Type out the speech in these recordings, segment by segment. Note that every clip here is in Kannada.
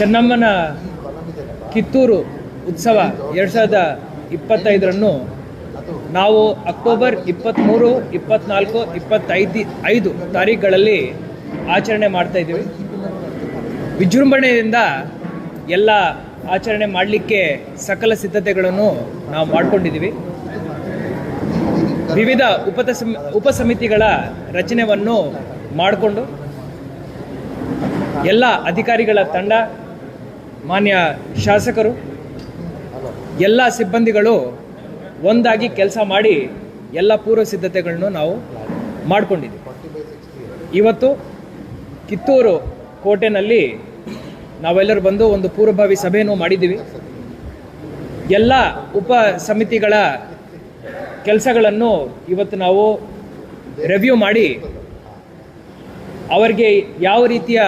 ಚೆನ್ನಮ್ಮನ ಕಿತ್ತೂರು ಉತ್ಸವ ಎರಡು ಸಾವಿರದ ಇಪ್ಪತ್ತೈದರನ್ನು ನಾವು ಅಕ್ಟೋಬರ್ ಇಪ್ಪತ್ತ್ಮೂರು ಇಪ್ಪತ್ತ್ನಾಲ್ಕು ಇಪ್ಪತ್ತೈದು, ಐದು ತಾರೀಖುಗಳಲ್ಲಿ ಆಚರಣೆ ಮಾಡ್ತಾ ಇದ್ದೀವಿ. ವಿಜೃಂಭಣೆಯಿಂದ ಎಲ್ಲ ಆಚರಣೆ ಮಾಡಲಿಕ್ಕೆ ಸಕಲ ಸಿದ್ಧತೆಗಳನ್ನು ನಾವು ಮಾಡಿಕೊಂಡಿದ್ದೀವಿ. ವಿವಿಧ ಸಮ್, ಉಪಸಮಿತಿಗಳ ರಚನೆಯನ್ನು ಮಾಡಿಕೊಂಡು ಎಲ್ಲ ಅಧಿಕಾರಿಗಳ ತಂಡ ಮಾನ್ಯ ಶಾಸಕರು, ಎಲ್ಲ ಸಿಬ್ಬಂದಿಗಳು ಒಂದಾಗಿ ಕೆಲಸ ಮಾಡಿ ಎಲ್ಲ ಪೂರ್ವ ಸಿದ್ಧತೆಗಳನ್ನು ನಾವು ಮಾಡಿಕೊಂಡಿದ್ದೀವಿ. ಇವತ್ತು ಕಿತ್ತೂರು ಕೋಟೆನಲ್ಲಿ ನಾವೆಲ್ಲರೂ ಬಂದು ಒಂದು ಪೂರ್ವಭಾವಿ ಸಭೆಯನ್ನು ಮಾಡಿದ್ದೀವಿ. ಎಲ್ಲ ಉಪ ಸಮಿತಿಗಳ ಕೆಲಸಗಳನ್ನು ಇವತ್ತು ನಾವು ರಿವ್ಯೂ ಮಾಡಿ, ಅವರಿಗೆ ಯಾವ ರೀತಿಯ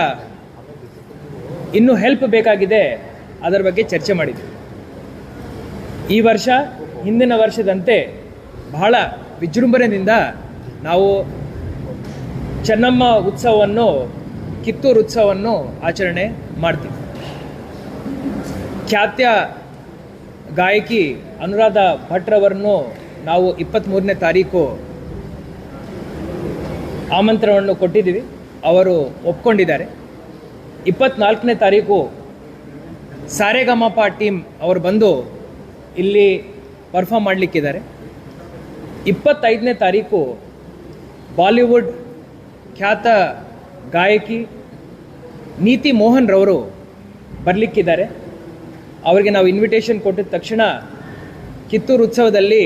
ಇನ್ನೂ ಹೆಲ್ಪ್ ಬೇಕಾಗಿದೆ. ಅದರ ಬಗ್ಗೆ ಚರ್ಚೆ ಮಾಡಿದ್ವಿ. ಈ ವರ್ಷ, ಹಿಂದಿನ ವರ್ಷದಂತೆ ಬಹಳ ವಿಜೃಂಭಣೆಯಿಂದ ನಾವು ಚೆನ್ನಮ್ಮ ಉತ್ಸವವನ್ನು, ಕಿತ್ತೂರು ಉತ್ಸವವನ್ನು ಆಚರಣೆ ಮಾಡ್ತೀವಿ. ಖ್ಯಾತ್ಯ ಗಾಯಕಿ ಅನುರಾಧ ಭಟ್ರವರನ್ನು ನಾವು ಇಪ್ಪತ್ತ್ಮೂರನೇ ತಾರೀಕು ಆಮಂತ್ರಣವನ್ನು ಕೊಟ್ಟಿದ್ದೀವಿ. ಅವರು ಒಪ್ಕೊಂಡಿದ್ದಾರೆ. ಇಪ್ಪತ್ನಾಲ್ಕನೇ ತಾರೀಕು ಸಾರೆಗಮಪ ಟೀಮ್ ಅವರು ಬಂದು ಇಲ್ಲಿ ಪರ್ಫಾಮ್ ಮಾಡಲಿಕ್ಕಿದ್ದಾರೆ. ಇಪ್ಪತ್ತೈದನೇ ತಾರೀಕು ಬಾಲಿವುಡ್ ಖ್ಯಾತ ಗಾಯಕಿ ನೀತಿ ಮೋಹನ್ ರವರು ಬರಲಿಕ್ಕಿದ್ದಾರೆ. ಅವರಿಗೆ ನಾವು ಇನ್ವಿಟೇಷನ್ ಕೊಟ್ಟಿದ ತಕ್ಷಣ ಕಿತ್ತೂರು ಉತ್ಸವದಲ್ಲಿ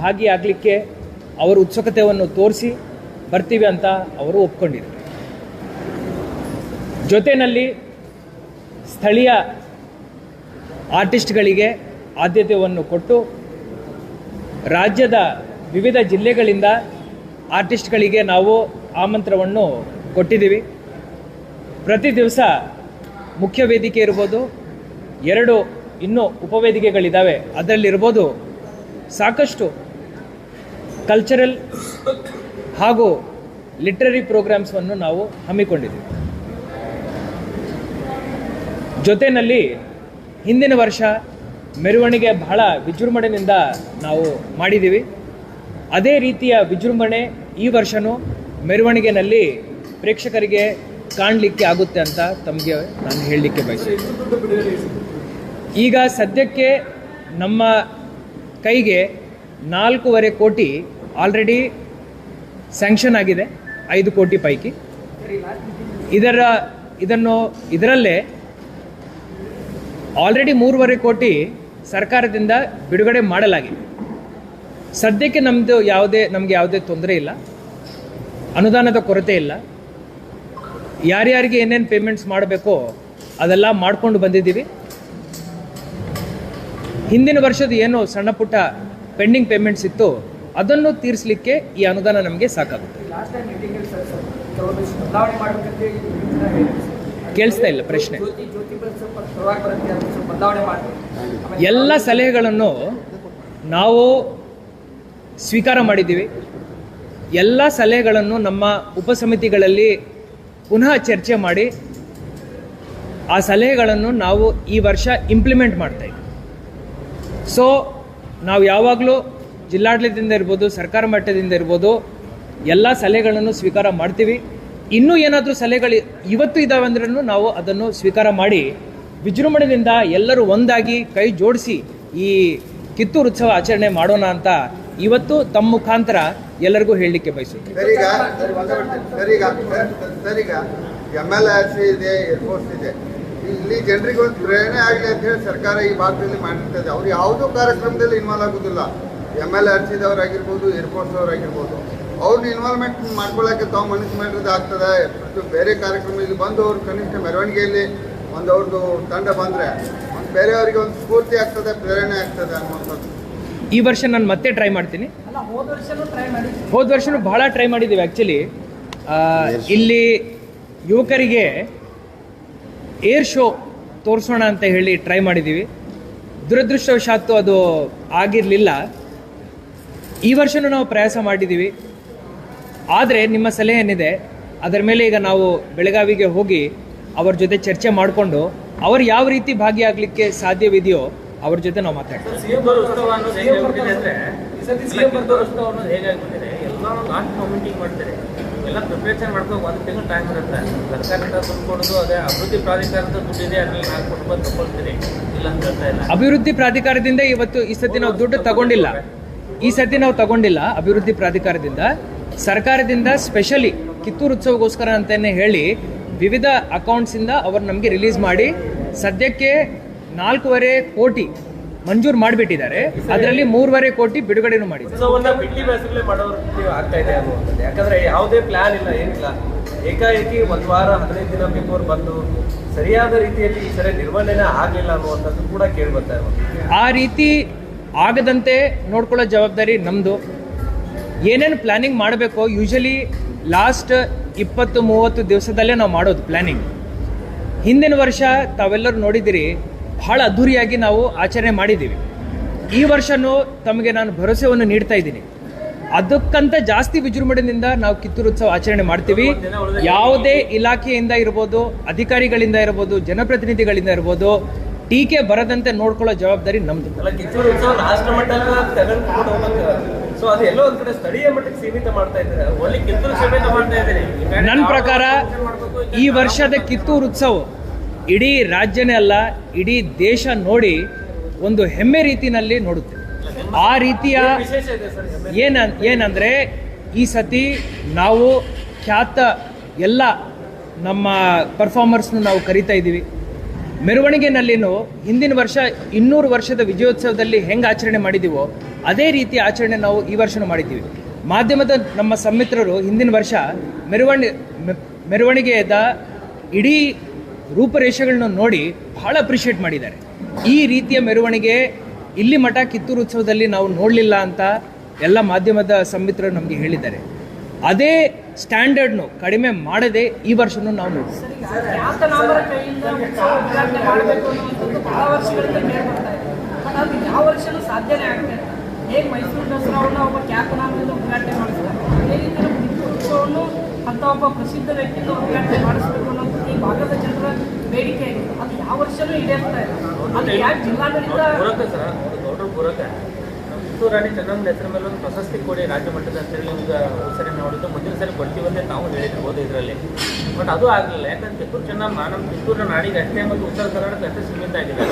ಭಾಗಿಯಾಗಲಿಕ್ಕೆ ಅವರ ಉತ್ಸುಕತೆಯನ್ನು ತೋರಿಸಿ ಬರ್ತೀವಿ ಅಂತ ಅವರು ಒಪ್ಕೊಂಡಿದ್ದಾರೆ ಜೊತೆಯಲ್ಲಿ ಸ್ಥಳೀಯ ಆರ್ಟಿಸ್ಟ್ಗಳಿಗೆ ಆದ್ಯತೆಯನ್ನು ಕೊಟ್ಟು ರಾಜ್ಯದ ವಿವಿಧ ಜಿಲ್ಲೆಗಳಿಂದ ಆರ್ಟಿಸ್ಟ್ಗಳಿಗೆ ನಾವು ಆಮಂತ್ರವನ್ನು ಕೊಟ್ಟಿದ್ದೀವಿ. ಪ್ರತಿ ದಿವಸ ಮುಖ್ಯ ವೇದಿಕೆ ಇರ್ಬೋದು, ಎರಡು ಇನ್ನೂ ಉಪವೇದಿಕೆಗಳಿದ್ದಾವೆ. ಅದರಲ್ಲಿರ್ಬೋದು ಸಾಕಷ್ಟು ಕಲ್ಚರಲ್ ಹಾಗೂ ಲಿಟ್ರರಿ ಪ್ರೋಗ್ರಾಮ್ಸನ್ನು ನಾವು ಹಮ್ಮಿಕೊಂಡಿದ್ದೀವಿ. ಜೊತೆಯಲ್ಲಿ ಹಿಂದಿನ ವರ್ಷ ಮೆರವಣಿಗೆ ಬಹಳ ವಿಜೃಂಭಣೆಯಿಂದ ನಾವು ಮಾಡಿದ್ದೀವಿ. ಅದೇ ರೀತಿಯ ವಿಜೃಂಭಣೆ ಈ ವರ್ಷವೂ ಮೆರವಣಿಗೆನಲ್ಲಿ ಪ್ರೇಕ್ಷಕರಿಗೆ ಕಾಣಲಿಕ್ಕೆ ಆಗುತ್ತೆ ಅಂತ ತಮಗೆ ನಾನು ಹೇಳಲಿಕ್ಕೆ ಬಯಸ್ತೀನಿ ಈಗ ಸದ್ಯಕ್ಕೆ ನಮ್ಮ ಕೈಗೆ ನಾಲ್ಕೂವರೆ ಕೋಟಿ ಆಲ್ರೆಡಿ ಸ್ಯಾಂಕ್ಷನ್ ಆಗಿದೆ, ಐದು ಕೋಟಿ ಪೈಕಿ. ಇದರ, ಇದನ್ನು, ಇದರಲ್ಲೇ ಆಲ್ರೆಡಿ ಮೂರುವರೆ ಕೋಟಿ ಸರ್ಕಾರದಿಂದ ಬಿಡುಗಡೆ ಮಾಡಲಾಗಿದೆ. ಸದ್ಯಕ್ಕೆ ನಮ್ಮದು ಯಾವುದೇ, ನಮಗೆ ಯಾವುದೇ ತೊಂದರೆ ಇಲ್ಲ. ಅನುದಾನದ ಕೊರತೆ ಇಲ್ಲ. ಯಾರ್ಯಾರಿಗೆ ಏನೇನು ಪೇಮೆಂಟ್ಸ್ ಮಾಡಬೇಕೋ ಅದೆಲ್ಲ ಮಾಡ್ಕೊಂಡು ಬಂದಿದ್ದೀವಿ. ಹಿಂದಿನ ವರ್ಷದ ಏನು ಸಣ್ಣ ಪುಟ್ಟ ಪೆಂಡಿಂಗ್ ಪೇಮೆಂಟ್ಸ್ ಇತ್ತು, ಅದನ್ನು ತೀರಿಸಲಿಕ್ಕೆ ಈ ಅನುದಾನ ನಮಗೆ ಸಾಕಾಗುತ್ತೆ. ಕೇಳಿಸ್ತಾ ಇಲ್ಲ ಪ್ರಶ್ನೆ. ಎಲ್ಲ ಸಲಹೆಗಳನ್ನು ನಾವು ಸ್ವೀಕಾರ ಮಾಡಿದ್ದೀವಿ. ಎಲ್ಲ ಸಲಹೆಗಳನ್ನು ನಮ್ಮ ಉಪಸಮಿತಿಗಳಲ್ಲಿ ಪುನಃ ಚರ್ಚೆ ಮಾಡಿ ಆ ಸಲಹೆಗಳನ್ನು ನಾವು ಈ ವರ್ಷ ಇಂಪ್ಲಿಮೆಂಟ್ ಮಾಡ್ತಾ ಇದ್ದೀವಿ. ಸೊ ನಾವು ಯಾವಾಗಲೂ ಜಿಲ್ಲಾಡಳಿತದಿಂದ ಇರ್ಬೋದು ಸರ್ಕಾರ ಮಟ್ಟದಿಂದ ಇರ್ಬೋದು ಎಲ್ಲ ಸಲಹೆಗಳನ್ನು ಸ್ವೀಕಾರ ಮಾಡ್ತೀವಿ. ಇನ್ನೂ ಏನಾದರೂ ಸಲಹೆಗಳು ಇವತ್ತು ಇದ್ದಾವೆ ಅಂದ್ರೂ ನಾವು ಅದನ್ನು ಸ್ವೀಕಾರ ಮಾಡಿ ವಿಜೃಂಭಣೆಯಿಂದ ಎಲ್ಲರೂ ಒಂದಾಗಿ ಕೈ ಜೋಡಿಸಿ ಈ ಕಿತ್ತೂರು ಉತ್ಸವ ಆಚರಣೆ ಮಾಡೋಣ ಅಂತ ಇವತ್ತು ತಮ್ಮ ಮುಖಾಂತರ ಎಲ್ಲರಿಗೂ ಹೇಳಲಿಕ್ಕೆ ಬಯಸುತ್ತೆ ಎಂ ಎಲ್ ಇದೆ ಇದೆ. ಇಲ್ಲಿ ಜನರಿಗೆ ಒಂದು ಪ್ರೇರಣೆ ಆಗಲಿ ಅಂತ ಹೇಳಿ ಸರ್ಕಾರ ಈ ಭಾಗದಲ್ಲಿ ಮಾಡಿರ್ತದೆ ಅವ್ರು ಯಾವುದೋ ಕಾರ್ಯಕ್ರಮದಲ್ಲಿ ಇನ್ವಾಲ್ವ್ ಆಗೋದಿಲ್ಲ. ಎಂ ಎಲ್ ಆರ್ ಸಿದವರಾಗಿರ್ಬೋದು ಏರ್ಫೋರ್ಸ್ ಅವರಾಗಿರ್ಬೋದು ಅವ್ರನ್ನ ಇನ್ವಾಲ್ವ್ಮೆಂಟ್ ಮಾಡ್ಕೊಳ್ಳೋಕೆ ತಾವು ಮನಸ್ಸು ಮಾಡಿರೋದು ಆಗ್ತದೆ. ಬೇರೆ ಕಾರ್ಯಕ್ರಮ ಇಲ್ಲಿ ಬಂದು ಅವ್ರು ಕನಿಷ್ಠ ಮೆರವಣಿಗೆಯಲ್ಲಿ ಒಂದು ಅವ್ರದ್ದು ತಂಡ ಬಂದರೆ ಒಂದು ಬೇರೆಯವರಿಗೆ ಒಂದು ಸ್ಫೂರ್ತಿ ಆಗ್ತದೆ ಪ್ರೇರಣೆ ಆಗ್ತದೆ ಅನ್ನುವಂಥದ್ದು. ಈ ವರ್ಷ ನಾನು ಮತ್ತೆ ಟ್ರೈ ಮಾಡ್ತೀನಿ. ಅಲ್ಲ ಹೋದ ವರ್ಷನೂ ಟ್ರೈ ಮಾಡಿ. ಹೋದ ವರ್ಷನೂ ಬಹಳ ಟ್ರೈ ಮಾಡಿದ್ದೀವಿ ಆ್ಯಕ್ಚುಲಿ ಇಲ್ಲಿ ಯುವಕರಿಗೆ ಏರ್ ಶೋ ತೋರಿಸೋಣ ಅಂತ ಹೇಳಿ ಟ್ರೈ ಮಾಡಿದ್ದೀವಿ ದುರದೃಷ್ಟವಶಾತ್ತು ಅದು ಆಗಿರಲಿಲ್ಲ. ಈ ವರ್ಷನೂ ನಾವು ಪ್ರಯಾಸ ಮಾಡಿದ್ದೀವಿ ಆದರೆ ನಿಮ್ಮ ಸಲಹೆ ಏನಿದೆ? ಅದರ ಮೇಲೆ ಈಗ ನಾವು ಬೆಳಗಾವಿಗೆ ಹೋಗಿ ಅವ್ರ ಜೊತೆ ಚರ್ಚೆ ಮಾಡಿಕೊಂಡು ಅವರು ಯಾವ ರೀತಿ ಭಾಗಿಯಾಗಲಿಕ್ಕೆ ಸಾಧ್ಯವಿದೆಯೋ ಅವ್ರ ಜೊತೆ ನಾವು ಮಾತಾಡ್ತೀವಿ. ಎಲ್ಲ ಪ್ರಿಪ್ರೇಷನ್ ಮಾಡ್ಕೊಂಡು ಒಂದು ತಿಂಗಳು ಟೈಮ್ ಇರುತ್ತೆ. ಸರ್ಕಾರದಿಂದ ದುಡ್ಡು ಕೊಡೋದು ಅದೇ ಅಭಿವೃದ್ಧಿ ಪ್ರಾಧಿಕಾರದ ದುಡ್ಡಿದೆ ಅದ್ರಲ್ಲಿ ನಾನು ಕೊಟ್ಟು ಬಂದು ತಗೊಳ್ತೀನಿ. ಇಲ್ಲ ಅಂತ ಹೇಳ್ತಾ ಇಲ್ಲ. ಅಭಿವೃದ್ಧಿ ಪ್ರಾಧಿಕಾರದಿಂದ ಇವತ್ತು ಈ ಸತಿ ನಾವು ದುಡ್ಡು ತಗೊಂಡಿಲ್ಲ. ಈ ಸತಿ ನಾವು ತಗೊಂಡಿಲ್ಲ ಅಭಿವೃದ್ಧಿ ಪ್ರಾಧಿಕಾರದಿಂದ. ಸರ್ಕಾರದಿಂದ ಸ್ಪೆಷಲಿ ಕಿತ್ತೂರು ಉತ್ಸವಗೋಸ್ಕರ ಅಂತಾನೆ ಹೇಳಿ ವಿವಿಧ ಅಕೌಂಟ್ಸ್ ಇಂದ ಅವರು ನಮಗೆ ರಿಲೀಸ್ ಮಾಡಿ ಸದ್ಯಕ್ಕೆ ನಾಲ್ಕೂವರೆ ಕೋಟಿ ಮಂಜೂರು ಮಾಡಿಬಿಟ್ಟಿದ್ದಾರೆ. ಅದರಲ್ಲಿ ಮೂರುವರೆ ಕೋಟಿ ಬಿಡುಗಡೆ ಮಾಡಿದ್ದಾರೆ. ಯಾಕಂದ್ರೆ ಯಾವುದೇ ಪ್ಲಾನ್ ಇಲ್ಲ ಏನಿಲ್ಲ. ಏಕಾಏಕಿ ಒಂದು ವಾರ ಹದಿನೈದು ದಿನ ಬಿಫೋರ್ ಬಂದು ಸರಿಯಾದ ರೀತಿಯಲ್ಲಿ ಈ ಸರಿ ನಿರ್ವಹಣೆನೇ ಆಗಲಿಲ್ಲ ಅನ್ನುವಂಥದ್ದು ಕೂಡ ಕೇಳಿ ಬರ್ತಾ ಇರೋದು ಆ ರೀತಿ ಆಗದಂತೆ ನೋಡ್ಕೊಳ್ಳೋ ಜವಾಬ್ದಾರಿ ನಮ್ಮದು ಏನೇನು ಪ್ಲಾನಿಂಗ್ ಮಾಡಬೇಕು ಯೂಶಲಿ ಲಾಸ್ಟ್ ಇಪ್ಪತ್ತು ಮೂವತ್ತು ದಿವಸದಲ್ಲೇ ನಾವು ಮಾಡೋದು ಪ್ಲ್ಯಾನಿಂಗ್ ಹಿಂದಿನ ವರ್ಷ ತಾವೆಲ್ಲರೂ ನೋಡಿದಿರಿ ಬಹಳ ಅದ್ಧೂರಿಯಾಗಿ ನಾವು ಆಚರಣೆ ಮಾಡಿದ್ದೀವಿ. ಈ ವರ್ಷನೂ ತಮಗೆ ನಾನು ಭರವಸೆಯನ್ನು ನೀಡ್ತಾ ಇದ್ದೀನಿ. ಅದಕ್ಕಂತ ಜಾಸ್ತಿ ವಿಜೃಂಭಣೆಯಿಂದ ನಾವು ಕಿತ್ತೂರು ಉತ್ಸವ ಆಚರಣೆ ಮಾಡ್ತೀವಿ. ಯಾವುದೇ ಇಲಾಖೆಯಿಂದ ಇರ್ಬೋದು, ಅಧಿಕಾರಿಗಳಿಂದ ಇರ್ಬೋದು, ಜನಪ್ರತಿನಿಧಿಗಳಿಂದ ಇರ್ಬೋದು, ಟೀಕೆ ಬರದಂತೆ ನೋಡ್ಕೊಳ್ಳೋ ಜವಾಬ್ದಾರಿ ನಮ್ಮದು ಸೊ ಅದು ಎಲ್ಲೋ ಒಂದ್ ಕಡೆ ಸ್ಥಳೀಯ ಮಟ್ಟಕ್ಕೆ ಸೀಮಿತ ಮಾಡ್ತಾ ಇದ್ದಾರೆ. ಒಳ್ಳೆ ಕಿತ್ತೂರು ಸೀಮಿತ ಮಾಡ್ತಾ ಇದ್ದಾರೆ. ನನ್ನ ಪ್ರಕಾರ ಈ ವರ್ಷದ ಕಿತ್ತೂರು ಉತ್ಸವ ಇಡೀ ರಾಜ್ಯನೇ ಅಲ್ಲ ಇಡೀ ದೇಶ ನೋಡಿ ಒಂದು ಹೆಮ್ಮೆ ರೀತಿನಲ್ಲಿ ನೋಡುತ್ತೆ. ಆ ರೀತಿಯ ಏನ ಏನಂದ್ರೆ ಈ ಸತಿ ನಾವು ಖ್ಯಾತ ಎಲ್ಲ ನಮ್ಮ ಪರ್ಫಾರ್ಮರ್ಸ್ನ ನಾವು ಕರಿತಾ ಇದ್ದೀವಿ. ಮೆರವಣಿಗೆನಲ್ಲಿನೂ ಹಿಂದಿನ ವರ್ಷ ಇನ್ನೂರು ವರ್ಷದ ವಿಜಯೋತ್ಸವದಲ್ಲಿ ಹೆಂಗೆ ಆಚರಣೆ ಮಾಡಿದ್ದೀವೋ ಅದೇ ರೀತಿ ಆಚರಣೆ ನಾವು ಈ ವರ್ಷನೂ ಮಾಡಿದ್ದೀವಿ. ಮಾಧ್ಯಮದ ನಮ್ಮ ಸಮ್ಮಿತ್ರರು ಹಿಂದಿನ ವರ್ಷ ಮೆರವಣಿ ಮೆರವಣಿಗೆಯದ ಇಡೀ ರೂಪರೇಷೆಗಳನ್ನ ನೋಡಿ ಬಹಳ ಅಪ್ರಿಷಿಯೇಟ್ ಮಾಡಿದ್ದಾರೆ. ಈ ರೀತಿಯ ಮೆರವಣಿಗೆ ಇಲ್ಲಿ ಮಠ ಕಿತ್ತೂರು ಉತ್ಸವದಲ್ಲಿ ನಾವು ನೋಡಲಿಲ್ಲ ಅಂತ ಎಲ್ಲ ಮಾಧ್ಯಮದ ಸಮ್ಮಿತ್ರರು ನಮಗೆ ಹೇಳಿದ್ದಾರೆ. ಅದೇ ಸ್ಟ್ಯಾಂಡರ್ಡ್ನು ಕಡಿಮೆ ಮಾಡದೆ ಈ ವರ್ಷನೂ ನಾವು ಮೈಸೂರು ಅಂತ ಒಬ್ಬ ಪ್ರಸಿದ್ಧ ವ್ಯಕ್ತಿಯಿಂದ ಉದ್ಘಾಟನೆ ಮಾಡಿಸ್ಬೇಕು ಅನ್ನೋದು ಈ ಭಾಗದ ಜನರ ಬೇಡಿಕೆ ಆಗಿದೆ ಅದು ಯಾವ ವರ್ಷನೂ ಈಡೇರ್ತಾ ಇಲ್ಲ. ಅದು ಯಾಕೆ ಜಿಲ್ಲಾಡಳಿತ ಕಿತ್ತೂರು ರಾಣಿ ಚೆನ್ನಮ್ಮನ ಹೆಸರ ಮೇಲೆ ಒಂದು ಪ್ರಶಸ್ತಿ ಕೊಡಿ ರಾಜ್ಯ ಮಟ್ಟದ ಅಂತೇಳಿ ನಿಮ್ಗೆ ಸರಿ ನೋಡಿದ್ದು. ಮುಂದಿನ ಸರಿ ಕೊಡ್ತೀವಂತೆ ನಾವು ಹೇಳಿರ್ಬೋದು ಇದರಲ್ಲಿ. ಬಟ್ ಅದು ಆಗಲಿಲ್ಲ. ಯಾಕಂದ್ರೆ ಕಿತ್ತೂರು ಚೆನ್ನಮ್ಮ ನಮ್ಮ ಕಿತ್ತೂರು ನಾಡಿಗೆ ಅಷ್ಟೇ ಮತ್ತು ಉತ್ತರ ಕರ್ನಾಟಕ ಅಷ್ಟೇ ಸೀಮಿತ ಆಗಿದೆ.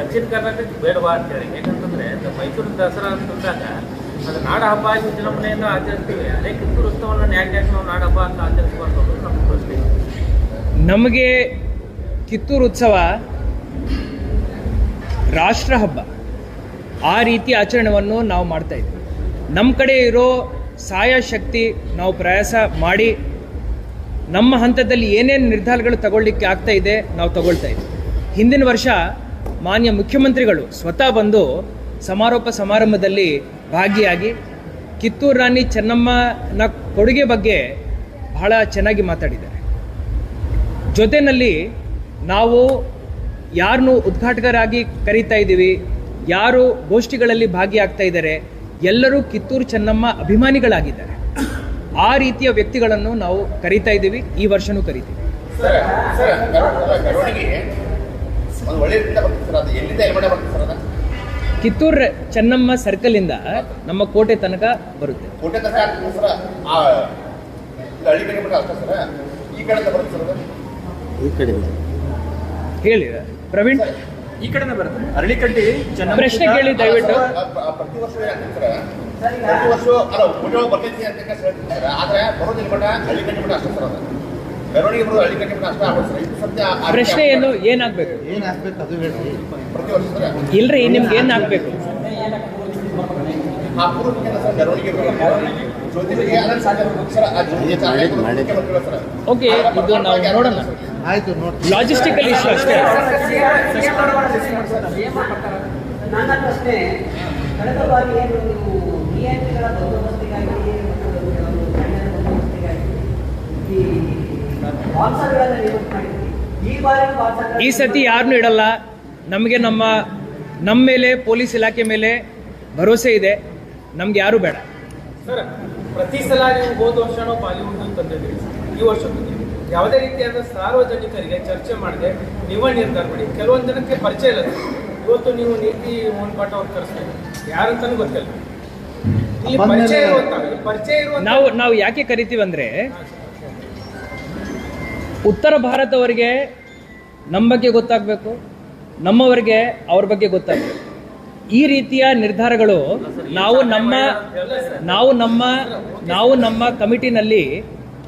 ದಕ್ಷಿಣ ಕರ್ನಾಟಕಕ್ಕೆ ಬೇಡವಾ ಅಂತೇಳಿ. ಯಾಕಂತಂದ್ರೆ ಮೈಸೂರು ದಸರಾ ಅಂತಂದಾಗ ಅದು ನಾಡ ಹಬ್ಬ ಆಗಿ ವಿಜೃಂಭಣೆಯಿಂದ ಆಚರಿಸ್ತೀವಿ. ಅದೇ ಕಿತ್ತೂರು ಉತ್ಸವವನ್ನು ಯಾಕೆ ಯಾಕೆ ನಾವು ನಾಡ ಹಬ್ಬ ಅಂತ ಆಚರಿಸಬಾರ್ದು ಅನ್ನೋದು ನಮ್ಮ ಪ್ರಶ್ನೆ. ನಮಗೆ ಕಿತ್ತೂರು ಉತ್ಸವ ರಾಷ್ಟ್ರ ಹಬ್ಬ. ಆ ರೀತಿ ಆಚರಣೆಯನ್ನು ನಾವು ಮಾಡ್ತಾ ಇದ್ದೀವಿ. ನಮ್ಮ ಕಡೆ ಇರೋ ಸಹಾಯ ಶಕ್ತಿ ನಾವು ಪ್ರಯಾಸ ಮಾಡಿ ನಮ್ಮ ಹಂತದಲ್ಲಿ ಏನೇನು ನಿರ್ಧಾರಗಳು ತಗೊಳ್ಳಿಕ್ಕೆ ಆಗ್ತಾ ಇದೆ ನಾವು ತಗೊಳ್ತಾ ಇದ್ದೀವಿ. ಹಿಂದಿನ ವರ್ಷ ಮಾನ್ಯ ಮುಖ್ಯಮಂತ್ರಿಗಳು ಸ್ವತಃ ಬಂದು ಸಮಾರೋಪ ಸಮಾರಂಭದಲ್ಲಿ ಭಾಗಿಯಾಗಿ ಕಿತ್ತೂರು ರಾಣಿ ಚೆನ್ನಮ್ಮನ ಕೊಡುಗೆ ಬಗ್ಗೆ ಬಹಳ ಚೆನ್ನಾಗಿ ಮಾತಾಡಿದ್ದಾರೆ. ಜೊತೆಯಲ್ಲಿ ನಾವು ಯಾರನ್ನು ಉದ್ಘಾಟಕರಾಗಿ ಕರೀತಾ ಇದ್ದೀವಿ ಯಾರು ಗೋಷ್ಠಿಗಳಲ್ಲಿ ಭಾಗಿಯಾಗ್ತಾ ಇದ್ದಾರೆ ಎಲ್ಲರೂ ಕಿತ್ತೂರು ಚೆನ್ನಮ್ಮ ಅಭಿಮಾನಿಗಳಾಗಿದ್ದಾರೆ. ಆ ರೀತಿಯ ವ್ಯಕ್ತಿಗಳನ್ನು ನಾವು ಕರೀತಾ ಇದ್ದೀವಿ ಈ ವರ್ಷನೂ ಕರಿತೀವಿ. ಸರ್ ಸರ್ ಸರ್ಕಲ್ ಮೆರವಣಿಗೆ. ಒಂದು ಒಳ್ಳೆ ರೀತಿಯಿಂದ ಸರ್ ಅದು ಎಲ್ಲಿಂದ ಎಲ್ಗಡೆ ಬರ್ತದೆ ಸರ್ ಕಿತ್ತೂರು ಚೆನ್ನಮ್ಮ ಸರ್ಕಲಿಂದ ನಮ್ಮ ಕೋಟೆ ತನಕ ಬರುತ್ತೆ. ಕೋಟೆ ತನಕ ಆ ಇದು ಹಳ್ಳಿ ಕಡೆ ಸರ್ ಈ ಕಡೆಯಿಂದ ಬರುತ್ತೆ ಸರ್ ಅದು? ಹೇಳಿ ಪ್ರವೀಣ್. ಈ ಕಡೆನೇ ಬರುತ್ತೆ. ಅರಳಿಕಟ್ಟಿ ಪ್ರಶ್ನೆ ಕೇಳಿ ದಯವಿಟ್ಟು ಪ್ರತಿ ವರ್ಷ ಪ್ರತಿ ವರ್ಷ ಅಲ್ಲ ಉಪಯೋಗ ಬರ್ತೈತಿ ಅಂತ ಹೇಳ್ತೀನಿ ಸರ್ ಆದ್ರೆ ಬರೋದಿಲ್ಲ ಮಟ್ಟ ಹಳ್ಳಿ ಕಟ್ಟಿ ಬಿಟ್ಟು ಅಷ್ಟೇ ಸರ್ ಅದು. ಮೆರವಣಿಗೆ ಬರೋದು ಹಳ್ಳಿ ಕಟ್ಟಿ ಬಿಟ್ಟು ಅಷ್ಟೇ ಆಗೋದು ಸರ್. ಇದು ಸತ್ಯ ಆ ಏನು ಪ್ರಶ್ನೆ ಏನು ಅದು ಹೇಳಿ. ಪ್ರತಿ ವರ್ಷ ಸರ್. ಇಲ್ರಿ ನಿಮ್ಗೆ ಏನು ಆಗ್ಬೇಕು? ಆ ಪೂರ್ವಕ್ಕೆ ಸರ್ ಮೆರವಣಿಗೆ ಬರೋದು? ಜ್ಯೋತಿಗೆ ಅದನ್ನ ಸಾಧ್ಯ ಸರ್? ಆ ಜ್ಯೋತಿ ಚಾಲನೆ ಓಕೆ ಇದು ನಾವು ನೋಡೋಣ ಲಾಜಿಸ್ಟಿಕಲ್ ಇಶ್ಯೂ ಅಷ್ಟೇ. ನನ್ನ ಪ್ರಶ್ನೆ ಕಳೆದ ಬಾರಿ ಏನು ನೀವು ಬಂದೋಬಸ್ತಿಗಾಗಿ ಮತ್ತು ಕೆಲವು ಗಣ್ಯರ ಬಂದೋಬಸ್ತಿಗಾಗಿ ಈ ಬಾನ್ಸರ್ಗಳನ್ನ ನೇಮಕ ಮಾಡಿದ್ರಿ. ಈ ಬಾರಿ ಬಾನ್ಸರ್ ಈ ಸತಿ ಯಾರನ್ನೂ ಇಡಲ್ಲ. ನಮಗೆ ನಮ್ಮ ನಮ್ಮ ಮೇಲೆ ಪೊಲೀಸ್ ಇಲಾಖೆ ಮೇಲೆ ಭರವಸೆ ಇದೆ. ನಮ್ಗೆ ಯಾರು ಬೇಡ. ಸರ್ ಪ್ರತಿ ಸಲ ನೀವು ಹೋದ ವರ್ಷನೂ ಬಾಲಿವುಡ್ ತಂದಿದ್ದೀರಿ. ಈ ವರ್ಷ ಯಾವುದೇ ರೀತಿಯಾದ ಸಾರ್ವಜನಿಕರಿಗೆ ಚರ್ಚೆ ಮಾಡದೆ ನೀವೇ ನಿರ್ಧಾರ ಮಾಡಿ. ಕೆಲವೊಂದು ಜನಕ್ಕೆ ಪರಿಚಯ ಇಲ್ಲ. ಇವತ್ತು ನೀವು ನೀತಿ ಮೋಹನ್ ಪಾಠ ಅವ್ರು ಯಾರು ಯಾರಂತಾನು ಗೊತ್ತಿಲ್ಲ. ಇಲ್ಲಿ ಪರಿಚಯ ಇರುವಂತ ಪರಿಚಯ ಇರುವಂತ ನಾವು ನಾವು ಯಾಕೆ ಕರಿತೀವಿ ಅಂದ್ರೆ ಉತ್ತರ ಭಾರತವರಿಗೆ ನಮ್ಮ ಬಗ್ಗೆ ಗೊತ್ತಾಗಬೇಕು ನಮ್ಮವರಿಗೆ ಅವ್ರ ಬಗ್ಗೆ ಗೊತ್ತಾಗಬೇಕು. ಈ ರೀತಿಯ ನಿರ್ಧಾರಗಳು ನಾವು ನಮ್ಮ ನಾವು ನಮ್ಮ ನಾವು ನಮ್ಮ ಕಮಿಟಿನಲ್ಲಿ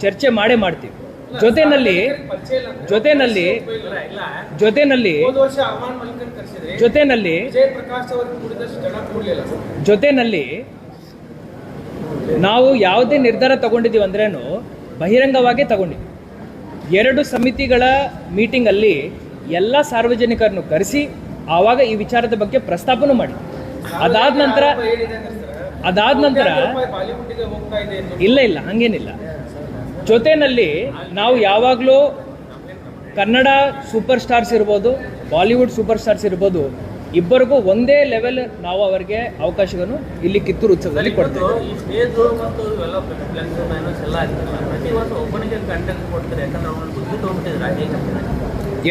ಚರ್ಚೆ ಮಾಡೇ ಮಾಡ್ತೀವಿ. ಜೊತೆನಲ್ಲಿ ಜೊತೆನಲ್ಲಿ ಜೊತೆನಲ್ಲಿ ಜೊತೆನಲ್ಲಿ ಜೊತೆನಲ್ಲಿ ನಾವು ಯಾವುದೇ ನಿರ್ಧಾರ ತಗೊಂಡಿದ್ದೀವಿ ಅಂದ್ರೇನು, ಬಹಿರಂಗವಾಗಿ ತಗೊಂಡಿದ್ವಿ ಎರಡು ಸಮಿತಿಗಳ ಮೀಟಿಂಗ್ ಅಲ್ಲಿ ಎಲ್ಲ ಸಾರ್ವಜನಿಕರನ್ನು ಕರೆಸಿ, ಆವಾಗ ಈ ವಿಚಾರದ ಬಗ್ಗೆ ಪ್ರಸ್ತಾಪನೂ ಮಾಡಿ. ಅದಾದ ನಂತರ ಅದಾದ ನಂತರ, ಇಲ್ಲ ಇಲ್ಲ, ಹಂಗೇನಿಲ್ಲ. ಜೊತೆನಲ್ಲಿ ನಾವು ಯಾವಾಗಲೂ ಕನ್ನಡ ಸೂಪರ್ ಸ್ಟಾರ್ಸ್ ಇರ್ಬೋದು ಬಾಲಿವುಡ್ ಸೂಪರ್ ಸ್ಟಾರ್ಸ್ ಇರ್ಬೋದು ಇಬ್ಬರಿಗೂ ಒಂದೇ ಲೆವೆಲ್ ನಾವು ಅವರಿಗೆ ಅವಕಾಶಗಳನ್ನು ಇಲ್ಲಿ ಕಿತ್ತೂರು ಉತ್ಸವದಲ್ಲಿ ಕೊಡ್ತೇವೆ.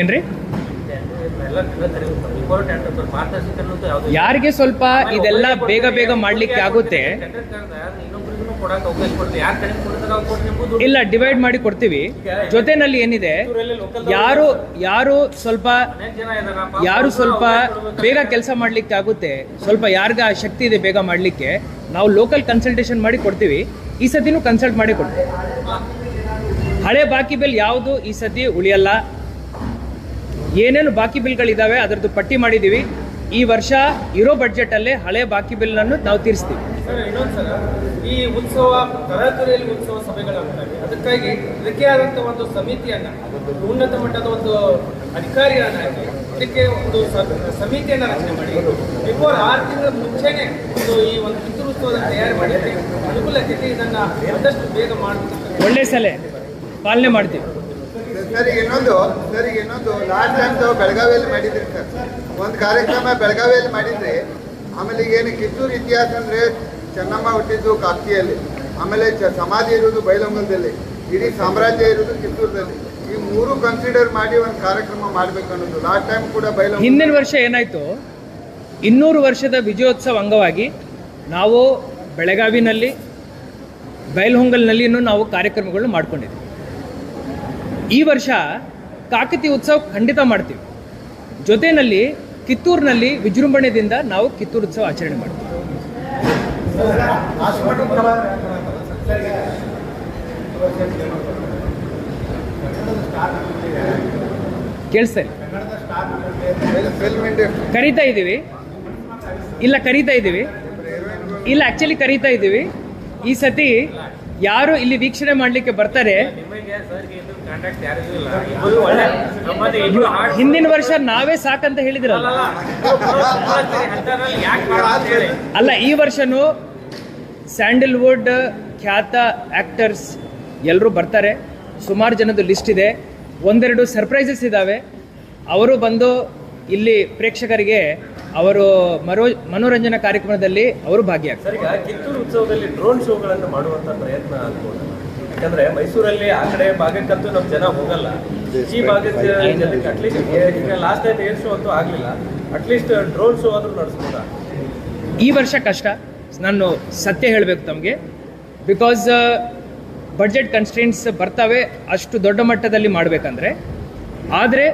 ಏನ್ರಿ? ಯಾರಿಗೆ ಸ್ವಲ್ಪ ಇದೆಲ್ಲ ಬೇಗ ಬೇಗ ಮಾಡ್ಲಿಕ್ಕೆ ಆಗುತ್ತೆ? ಇಲ್ಲ ಡಿವೈಡ್ ಮಾಡಿ ಕೊಡ್ತೀವಿ. ಜೊತೆನಲ್ಲಿ ಏನಿದೆ? ಯಾರು ಯಾರು ಸ್ವಲ್ಪ ಯಾರು ಸ್ವಲ್ಪ ಬೇಗ ಕೆಲಸ ಮಾಡ್ಲಿಕ್ಕೆ ಆಗುತ್ತೆ. ಸ್ವಲ್ಪ ಯಾರಿಗ ಆ ಶಕ್ತಿ ಇದೆ ಬೇಗ ಮಾಡ್ಲಿಕ್ಕೆ ನಾವು ಲೋಕಲ್ ಕನ್ಸಲ್ಟೇಷನ್ ಮಾಡಿ ಕೊಡ್ತೀವಿ. ಈ ಸತಿನೂ ಕನ್ಸಲ್ಟ್ ಮಾಡಿ ಕೊಡ್ತೀವಿ. ಹಳೆ ಬಾಕಿ ಬಿಲ್ ಯಾವುದು ಈ ಸತಿ ಉಳಿಯಲ್ಲ. ಏನೇನು ಬಾಕಿ ಬಿಲ್ಗಳಿದ್ದಾವೆ ಅದರದ್ದು ಪಟ್ಟಿ ಮಾಡಿದ್ದೀವಿ ಈ ವರ್ಷ ಇರೋ ಬಡ್ಜೆಟಲ್ಲೇ ಹಳೆ ಬಾಕಿ ಬಿಲ್ನನ್ನು ನಾವು ತೀರಿಸ್ತೀವಿ. ಸರ್ ಇನ್ನೊಂದು ಸಲ ಈ ಉತ್ಸವ ತರಾತುರಿಯಲ್ಲಿ ಉತ್ಸವ ಸಭೆಗಳಾಗ್ತವೆ ಅದಕ್ಕಾಗಿ ಇದಕ್ಕೆ ಆದಂಥ ಒಂದು ಸಮಿತಿಯನ್ನು ಉನ್ನತ ಮಟ್ಟದ ಒಂದು ಅಧಿಕಾರಿಯನ್ನ ಇದಕ್ಕೆ ಒಂದು ಸಮಿತಿಯನ್ನು ರಚನೆ ಮಾಡಿ ಬಿಫೋರ್ ಆರು ತಿಂಗಳ ಮುಂಚೆನೆ ಒಂದು ಈ ಒಂದು ಉತ್ಸವದ ತಯಾರಿ ಮಾಡಿದ್ರೆ ಅನುಕೂಲತೆ ಇದನ್ನ ಆದಷ್ಟು ಬೇಗ ಮಾಡ್ತೀವಿ ಒಳ್ಳೆ ಸಲಹೆ ಪಾಲನೆ ಮಾಡ್ತೀವಿ. ಸರ್ ಇನ್ನೊಂದು ಸರ್ ಇನ್ನೊಂದು ಲಾಸ್ಟ್ ಟೈಮ್ ತಾವು ಬೆಳಗಾವಿಯಲ್ಲಿ ಮಾಡಿದ್ರಿ ಸರ್. ಒಂದು ಕಾರ್ಯಕ್ರಮ ಬೆಳಗಾವಿಯಲ್ಲಿ ಮಾಡಿದ್ರಿ, ಆಮೇಲೆ ಏನು ಕಿತ್ತೂರು ಇತಿಹಾಸ ಅಂದ್ರೆ ಚೆನ್ನಮ್ಮ ಹುಟ್ಟಿದ್ದು ಕಾಪ್ತಿಯಲ್ಲಿ. ಆಮೇಲೆ ಸಮಾಧಿ ಇರೋದು ಬೈಲಹೊಂಗಲದಲ್ಲಿ ಇಡೀ ಸಾಮ್ರಾಜ್ಯ ಇರೋದು ಕಿತ್ತೂರದಲ್ಲಿ. ಈ ಮೂರು ಕನ್ಸಿಡರ್ ಮಾಡಿ ಒಂದು ಕಾರ್ಯಕ್ರಮ ಮಾಡ್ಬೇಕು ಅನ್ನೋದು. ಲಾಸ್ಟ್ ಟೈಮ್ ಕೂಡ ಬೈಲಹೊಂಗಲ ಹಿಂದಿನ ವರ್ಷ ಏನಾಯ್ತು? ಇನ್ನೂರು ವರ್ಷದ ವಿಜಯೋತ್ಸವ ಅಂಗವಾಗಿ ನಾವು ಬೆಳಗಾವಿನಲ್ಲಿ ಬೈಲ್ಹೊಂಗಲ್ನಲ್ಲಿನೂ ನಾವು ಕಾರ್ಯಕ್ರಮಗಳನ್ನು ಮಾಡ್ಕೊಂಡಿದ್ವಿ. ಈ ವರ್ಷ ಕಾಕತಿ ಉತ್ಸವ ಖಂಡಿತ ಮಾಡ್ತೀವಿ. ಜೊತೆಯಲ್ಲಿ ಕಿತ್ತೂರಿನಲ್ಲಿ ವಿಜೃಂಭಣೆಯಿಂದ ನಾವು ಕಿತ್ತೂರು ಉತ್ಸವ ಆಚರಣೆ ಮಾಡ್ತೀವಿ. ಕೇಳಿಸ್ತಾರೆ ಕರೀತಾ ಇದ್ದೀವಿ. ಇಲ್ಲ, ಕರೀತಾ ಇದ್ದೀವಿ. ಇಲ್ಲ ಆಕ್ಚುಲಿ ಕರೀತಾ ಇದ್ದೀವಿ. ಈ ಸತಿ ಯಾರು ಇಲ್ಲಿ ವೀಕ್ಷಣೆ ಮಾಡ್ಲಿಕ್ಕೆ ಬರ್ತಾರೆ? ಹಿಂದಿನ ವರ್ಷ ನಾವೇ ಸಾಕಂತ ಹೇಳಿದ್ರಲ್ಲ. ಅಲ್ಲ, ಈ ವರ್ಷನು ಸ್ಯಾಂಡಲ್ವುಡ್ ಖ್ಯಾತ ಆಕ್ಟರ್ಸ್ ಎಲ್ಲರೂ ಬರ್ತಾರೆ. ಸುಮಾರು ಜನದ ಲಿಸ್ಟ್ ಇದೆ. ಒಂದೆರಡು ಸರ್ಪ್ರೈಸಸ್ ಇದ್ದಾವೆ ಅವರು ಬಂದು ಇಲ್ಲಿ ಪ್ರೇಕ್ಷಕರಿಗೆ ಅವರು ಮರೋ ಮನೋರಂಜನಾ ಕಾರ್ಯಕ್ರಮದಲ್ಲಿ ಅವರು ಭಾಗಿಯಾಗ್ತಾರೆ. ಈಗ ಕಿತ್ತೂರು ಉತ್ಸವದಲ್ಲಿ ಡ್ರೋನ್ ಶೋಗಳನ್ನು ಮಾಡುವಂತ ಪ್ರಯತ್ನ ಆಗ್ಬೋದು. ಯಾಕಂದ್ರೆ ಮೈಸೂರಲ್ಲಿ ಆ ಕಡೆ ಭಾಗಕ್ಕಂತೂ ನಮ್ಮ ಜನ ಹೋಗಲ್ಲ. ಈ ಭಾಗದ ಜನಕ್ಕೆ ಅಟ್ಲೀಸ್ಟ್ ಈಗ ಲಾಸ್ಟ್ ಟೈಮ್ ಏರ್ ಶೋ ಅಂತೂ ಆಗಲಿಲ್ಲ. ಅಟ್ಲೀಸ್ಟ್ ಡ್ರೋನ್ ಶೋ ಆದ್ರೂ ನಡೆಸ್ಬೋದಾ? ಈ ವರ್ಷ ಕಷ್ಟ. ನಾನು ಸತ್ಯ ಹೇಳಬೇಕು ತಮಗೆ. ಬಿಕಾಸ್ ಬಡ್ಜೆಟ್ ಕನ್ಸ್ಟೆಂಟ್ಸ್ ಬರ್ತವೆ ಅಷ್ಟು ದೊಡ್ಡ ಮಟ್ಟದಲ್ಲಿ ಮಾಡಬೇಕಂದ್ರೆ. ಆದರೆ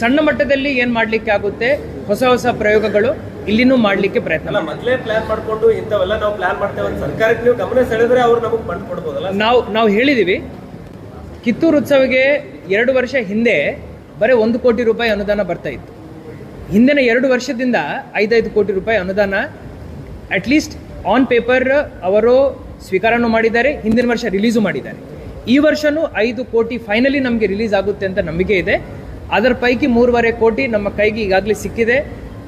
ಸಣ್ಣ ಮಟ್ಟದಲ್ಲಿ ಏನು ಮಾಡಲಿಕ್ಕೆ ಆಗುತ್ತೆ? ಹೊಸ ಹೊಸ ಪ್ರಯೋಗಗಳು ಇಲ್ಲಿನೂ ಮಾಡಲಿಕ್ಕೆ ಪ್ರಯತ್ನ ಮೊದಲೇ ಪ್ಲಾನ್ ಮಾಡಿಕೊಂಡು ಇಂಥವೆಲ್ಲ ನಾವು ಪ್ಲಾನ್ ಮಾಡ್ತೇವೆ ಸರ್ಕಾರಕ್ಕೆ ನೀವು ಗಮನ ಸೆಳೆದ್ರೆ ಅವ್ರು ನಮಗೆ ಫಂಡ್ ಕೊಡ್ಬೋದಲ್ಲ ನಾವು ನಾವು ಹೇಳಿದ್ದೀವಿ ಕಿತ್ತೂರು ಉತ್ಸವಕ್ಕೆ ಎರಡು ವರ್ಷ ಹಿಂದೆ ಬರೀ ಒಂದು ಕೋಟಿ ರೂಪಾಯಿ ಅನುದಾನ ಬರ್ತಾ ಇತ್ತು. ಹಿಂದಿನ ಎರಡು ವರ್ಷದಿಂದ ಐದೈದು ಕೋಟಿ ರೂಪಾಯಿ ಅನುದಾನ ಅಟ್ಲೀಸ್ಟ್ ಆನ್ ಪೇಪರ್ ಅವರು ಸ್ವೀಕಾರನೂ ಮಾಡಿದ್ದಾರೆ ಹಿಂದಿನ ವರ್ಷ ರಿಲೀಸು ಮಾಡಿದ್ದಾರೆ. ಈ ವರ್ಷನೂ ಐದು ಕೋಟಿ ಫೈನಲಿ ನಮಗೆ ರಿಲೀಸ್ ಆಗುತ್ತೆ ಅಂತ ನಂಬಿಕೆ ಇದೆ. ಅದರ ಪೈಕಿ ಮೂರುವರೆ ಕೋಟಿ ನಮ್ಮ ಕೈಗೆ ಈಗಾಗಲೇ ಸಿಕ್ಕಿದೆ.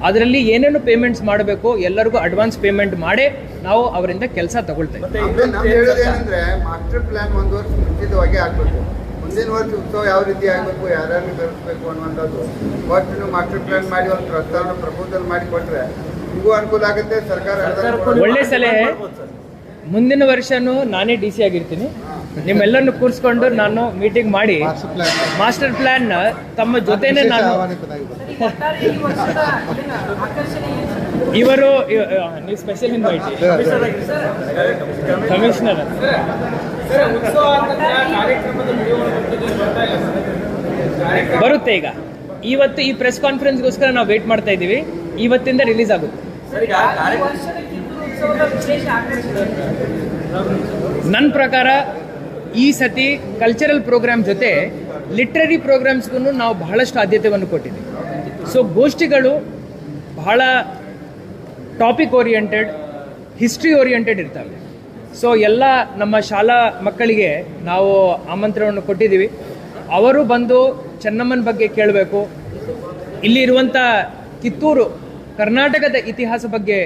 ಅದರಲ್ಲಿ ಏನೇನು ಪೇಮೆಂಟ್ಸ್ ಮಾಡಬೇಕು ಎಲ್ಲರಿಗೂ ಅಡ್ವಾನ್ಸ್ ಪೇಮೆಂಟ್ ಮಾಡಿ ನಾವು ಅವರಿಂದ ಕೆಲಸ ತಗೊಳ್ತೇವೆ. ಮತ್ತೆ ನಮ್ದು ನಮ್ದು ಹೇಳೋದು ಏನಂದ್ರೆ ಮಾಸ್ಟರ್ ಪ್ಲಾನ್ ಒಂದು ವರ್ಷ ಮುಂಚಿತವಾಗಿ ಆಗಬೇಕು. ಮುಂದಿನ ವರ್ಷ ಉತ್ಸವ ಯಾವ ರೀತಿ ಆಗಬೇಕು ಯಾರ್ಯಾರು ಕರೆಸ್ಬೇಕು ಅನ್ನುವಂಥದ್ದು. ಒಟ್ಟು ಮಾಸ್ಟರ್ ಪ್ಲಾನ್ ಮಾಡಿ ಒಂದು ಪ್ರಸ್ತಾವನೆ ಪ್ರಪೋಸಲ್ ಮಾಡಿ ಕೊಟ್ರೆ ನಿಮಗೂ ಅನುಕೂಲ ಆಗುತ್ತೆ ಸರ್ಕಾರ ಒಳ್ಳೆ ಸಲಹೆ. ಮುಂದಿನ ವರ್ಷನೂ ನಾನೇ ಡಿ ಸಿ ಆಗಿರ್ತೀನಿ. ನಿಮ್ಮೆಲ್ಲರನ್ನು ಕೂರಿಸ್ಕೊಂಡು ನಾನು ಮೀಟಿಂಗ್ ಮಾಡಿ ಮಾಸ್ಟರ್ ಪ್ಲಾನ್ ತಮ್ಮ ಜೊತೆನೆ ನಾನು? ಇವರು ಇವ- ನೀವು ಸ್ಪೆಷಲ್ ಇನ್ವೈಟ್ ಕಮಿಷನರ್ ಬರುತ್ತೆ ಈಗ. ಇವತ್ತು ಈ ಪ್ರೆಸ್ ಕಾನ್ಫರೆನ್ಸ್ಗೋಸ್ಕರ ನಾವು ವೇಟ್ ಮಾಡ್ತಾ ಇದ್ದೀವಿ. ಇವತ್ತಿಂದ ರಿಲೀಸ್ ಆಗುತ್ತೆ. ನನ್ನ ಪ್ರಕಾರ ಈ ಸತಿ ಕಲ್ಚರಲ್ ಪ್ರೋಗ್ರಾಮ್ ಜೊತೆ ಲಿಟ್ರರಿ ಪ್ರೋಗ್ರಾಮ್ಸ್ಗೂ ನಾವು ಬಹಳಷ್ಟು ಆದ್ಯತೆಯನ್ನು ಕೊಟ್ಟಿದ್ದೀವಿ. ಸೊ ಗೋಷ್ಠಿಗಳು ಬಹಳ ಟಾಪಿಕ್ ಓರಿಯೆಂಟೆಡ್ ಹಿಸ್ಟ್ರಿ ಓರಿಯೆಂಟೆಡ್ ಇರ್ತವೆ. ಸೊ ಎಲ್ಲ ನಮ್ಮ ಶಾಲಾ ಮಕ್ಕಳಿಗೆ ನಾವು ಆಮಂತ್ರಣವನ್ನು ಕೊಟ್ಟಿದ್ದೀವಿ. ಅವರು ಬಂದು ಚೆನ್ನಮ್ಮನ ಬಗ್ಗೆ ಕೇಳಬೇಕು. ಇಲ್ಲಿರುವಂಥ ಕಿತ್ತೂರು, ಕರ್ನಾಟಕದ ಇತಿಹಾಸ ಬಗ್ಗೆ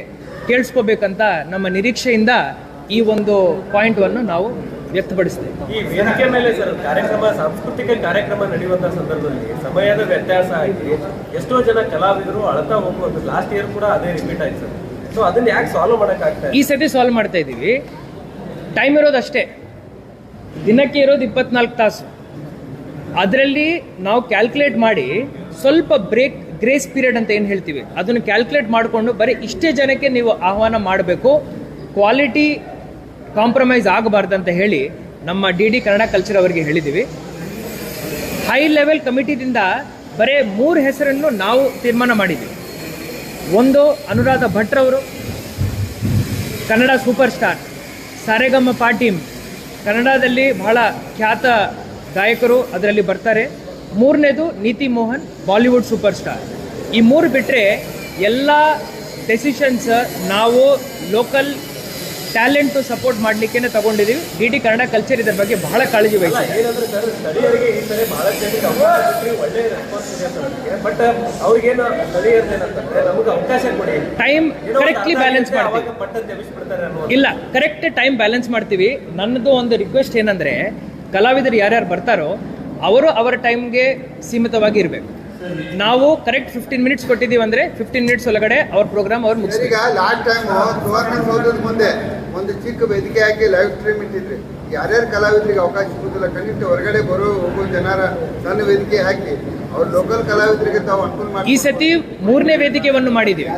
ಕೇಳಿಸ್ಕೋಬೇಕಂತ ನಮ್ಮ ನಿರೀಕ್ಷೆಯಿಂದ ಈ ಒಂದು ಪಾಯಿಂಟನ್ನು ನಾವು ವ್ಯಕ್ತಪಡಿಸ್ತೇವೆ ಈ ವೇದಿಕೆ ಮೇಲೆ ಸರ್ ಕಾರ್ಯಕ್ರಮ ಸಾಂಸ್ಕೃತಿಕ ಕಾರ್ಯಕ್ರಮ ನಡೆಯುವಂತಹ ಸಂದರ್ಭದಲ್ಲಿ ಸಮಯದ ವ್ಯತ್ಯಾಸ ಆಗಿ ಎಷ್ಟೋ ಜನ ಕಲಾವಿದರು ಅಳತಾ ಹೋಗುವಂತ ಲಾಸ್ಟ್ ಇಯರ್ ಕೂಡ ಅದೇ ರಿಪೀಟ್ ಆಯ್ತು ಸರ್. ಸೊ ಅದನ್ನ ಯಾಕೆ ಸಾಲ್ವ್ ಮಾಡಕ್ ಈ ಸತಿ ಸಾಲ್ವ್ ಮಾಡ್ತಾ ಇದ್ದೀವಿ. ಟೈಮ್ ಇರೋದು ಅಷ್ಟೇ. ದಿನಕ್ಕೆ ಇರೋದು ಇಪ್ಪತ್ನಾಲ್ಕು ತಾಸು. ಅದರಲ್ಲಿ ನಾವು ಕ್ಯಾಲ್ಕುಲೇಟ್ ಮಾಡಿ ಸ್ವಲ್ಪ ಬ್ರೇಕ್ ಗ್ರೇಸ್ ಪೀರಿಯಡ್ ಅಂತ ಏನು ಹೇಳ್ತೀವಿ? ಅದನ್ನು ಕ್ಯಾಲ್ಕುಲೇಟ್ ಮಾಡಿಕೊಂಡು ಬರೀ ಇಷ್ಟೇ ಜನಕ್ಕೆ ನೀವು ಆಹ್ವಾನ ಮಾಡಬೇಕು. ಕ್ವಾಲಿಟಿ ಕಾಂಪ್ರಮೈಸ್ ಆಗಬಾರ್ದು ಅಂತ ಹೇಳಿ ನಮ್ಮ ಡಿ ಡಿ ಕನ್ನಡ ಕಲ್ಚರ್ ಅವರಿಗೆ ಹೇಳಿದ್ದೀವಿ ಹೈ ಲೆವೆಲ್ ಕಮಿಟಿದಿಂದ ಬರೇ ಮೂರು ಹೆಸರನ್ನು ನಾವು ತೀರ್ಮಾನ ಮಾಡಿದ್ವಿ. ಒಂದು ಅನುರಾಧ ಭಟ್ರವರು ಕನ್ನಡ ಸೂಪರ್ ಸ್ಟಾರ್ ಸಾರೆಗಮ್ಮ ಪಾಟೀಮ್ ಕನ್ನಡದಲ್ಲಿ ಬಹಳ ಖ್ಯಾತ ಗಾಯಕರು ಅದರಲ್ಲಿ ಬರ್ತಾರೆ. ಮೂರನೇದು ನೀತಿ ಮೋಹನ್, ಬಾಲಿವುಡ್ ಸೂಪರ್ ಸ್ಟಾರ್ ಈ ಮೂರು ಬಿಟ್ಟರೆ ಎಲ್ಲ ಡೆಸಿಷನ್ಸ್ ನಾವು ಲೋಕಲ್ ಟ್ಯಾಲೆಂಟು ಸಪೋರ್ಟ್ ಮಾಡಲಿಕ್ಕೆ ತಗೊಂಡಿದ್ದೀವಿ ಡಿ ಡಿ ಕನ್ನಡ ಕಲ್ಚರ್ ಇದರ ಬಗ್ಗೆ ಬಹಳ ಕಾಳಜಿ ವಹಿಸ್ತಾರೆ ಟೈಮ್ ಕರೆಕ್ಟ್ಲಿ ಬ್ಯಾಲೆನ್ಸ್ ಮಾಡ್ತೀವಿ. ಇಲ್ಲ ಕರೆಕ್ಟ್ ಟೈಮ್ ಬ್ಯಾಲೆನ್ಸ್ ಮಾಡ್ತೀವಿ. ನನ್ನದು ಒಂದು ರಿಕ್ವೆಸ್ಟ್ ಏನಂದ್ರೆ ಕಲಾವಿದರು ಯಾರ್ಯಾರು ಬರ್ತಾರೋ ಅವರು ಅವರ ಟೈಮ್ಗೆ ಸೀಮಿತವಾಗಿ ಇರಬೇಕು. ನಾವು ಕರೆಕ್ಟ್ ಫಿಫ್ಟೀನ್ ಮಿನಿಟ್ಸ್ ಕೊಟ್ಟಿದ್ದೀವಿ ಅಂದ್ರೆ ಫಿಫ್ಟೀನ್ ಮಿನಿಟ್ಸ್ ಒಳಗಡೆ ಅವ್ರ ಪ್ರೋಗ್ರಾಮ್ ಅವ್ರು ಮುಗಿಸ್ಬೇಕು. ಒಂದು ಚಿಕ್ಕ ವೇದಿಕೆ ಹಾಕಿ ಲೈವ್ ಸ್ಟ್ರೀಮ್ ಇಟ್ಟಿದ್ರಿ ಯಾರ್ಯಾರು ಕಲಾವಿದರಿಗೆ ಅವಕಾಶ ಸಿಗುತ್ತಿಲ್ಲ ಖಂಡಿತ ಹೊರಗಡೆ ಬರೋ ಹೋಗೋ ಜನರ ಸಣ್ಣ ವೇದಿಕೆ ಹಾಕಿ ಅವ್ರು ಲೋಕಲ್ ಕಲಾವಿದರಿಗೆ ತಾವು ಅನುಕೂಲ ಮಾಡಿ ಈ ಸತಿ ಮೂರನೇ ವೇದಿಕೆಯನ್ನು ಮಾಡಿದ್ದೀವಿ.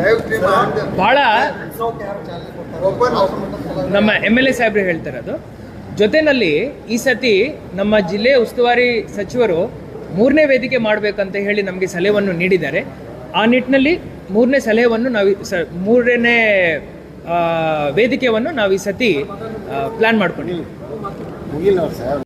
ಲೈವ್ ಸ್ಟ್ರೀಮ್ ಬಹಳ ಓಪನ್ ನಮ್ಮ ಎಂ ಎಲ್ ಎ ಸಾಹೇಬ್ರು ಹೇಳ್ತಾರೆ ಅದು. ಜೊತೆನಲ್ಲಿ ಈ ಸತಿ ನಮ್ಮ ಜಿಲ್ಲೆ ಉಸ್ತುವಾರಿ ಸಚಿವರು ಮೂರನೇ ವೇದಿಕೆ ಮಾಡಬೇಕಂತ ಹೇಳಿ ನಮಗೆ ಸಲಹೆಯನ್ನು ನೀಡಿದ್ದಾರೆ. ಆ ನಿಟ್ಟಿನಲ್ಲಿ ಮೂರನೇ ಸಲಹೆಯನ್ನು ನಾವು ಸ ಮೂರನೇ ವೇದಿಕೆಯನ್ನು ನಾವು ಈ ಸತಿ ಪ್ಲ್ಯಾನ್ ಮಾಡ್ಕೊಂಡಿದ್ದೀವಿ ಮುಗಿಲ್ಲ ಸರ್.